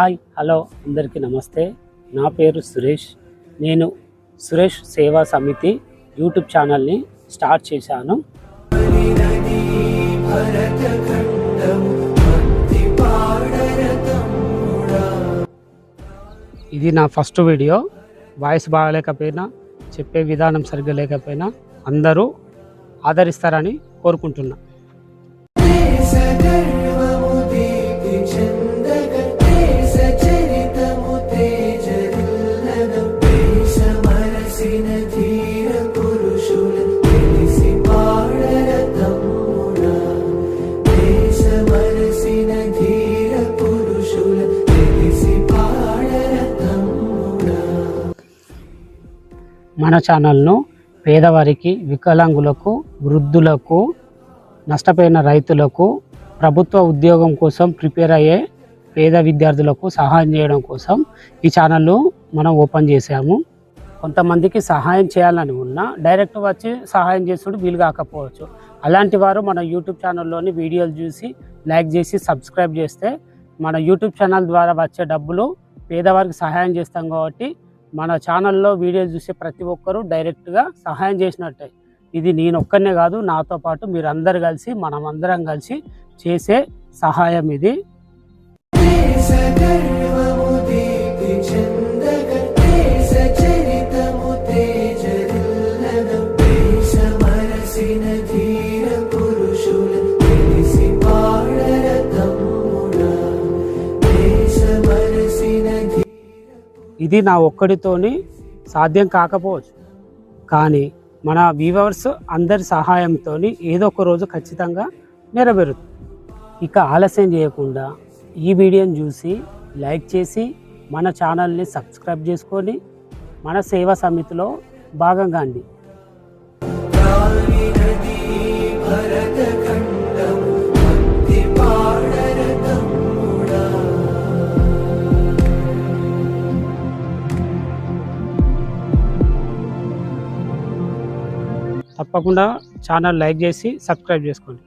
Hi hello అందరికీ నమస్తే. నా పేరు సురేష్. నేను సురేష్ సేవా సమితి యూట్యూబ్ ఛానల్ని స్టార్ట్ చేశాను. ఇది నా ఫస్ట్ వీడియో. వాయిస్ బాగాలేకపోయినా చెప్పే విధానం సరిగ్గా లేకపోయినా అందరూ ఆదరిస్తారని కోరుకుంటున్నా. మన ఛానల్ను పేదవారికి వికలాంగులకు వృద్ధులకు నష్టపోయిన రైతులకు ప్రభుత్వ ఉద్యోగం కోసం ప్రిపేర్ అయ్యే పేద విద్యార్థులకు సహాయం చేయడం కోసం ఈ ఛానల్ను మనం ఓపెన్ చేసాము కొంతమందికి సహాయం చేయాలని ఉన్నా డైరెక్ట్ వచ్చి సహాయం చేసుడు వీలు కాకపోవచ్చు. అలాంటి వారు మన యూట్యూబ్ ఛానల్లోని వీడియోలు చూసి లైక్ చేసి సబ్స్క్రైబ్ చేస్తే మన యూట్యూబ్ ఛానల్ ద్వారా వచ్చే డబ్బులు పేదవారికి సహాయం చేస్తాం కాబట్టి మన ఛానల్లో వీడియోలు చూసే ప్రతి ఒక్కరూ డైరెక్ట్గా సహాయం చేసినట్టే. ఇది నేను ఒక్కనే కాదు నాతో పాటు మీరందరు కలిసి మనమందరం కలిసి చేసే సహాయం ఇది. ఇది నా ఒక్కడితోని సాధ్యం కాకపోవచ్చు. కానీ మన వీవర్స్ అందరి సహాయంతో ఏదో ఒక రోజు ఖచ్చితంగా నెరవేరుతుంది. ఇక ఆలస్యం చేయకుండా ఈ వీడియోని చూసి లైక్ చేసి మన ఛానల్ని సబ్స్క్రైబ్ చేసుకొని మన సేవా సమితిలో భాగంగా అండి. తప్పకుండా ఛానల్ లైక్ చేసి సబ్స్క్రైబ్ చేసుకోండి.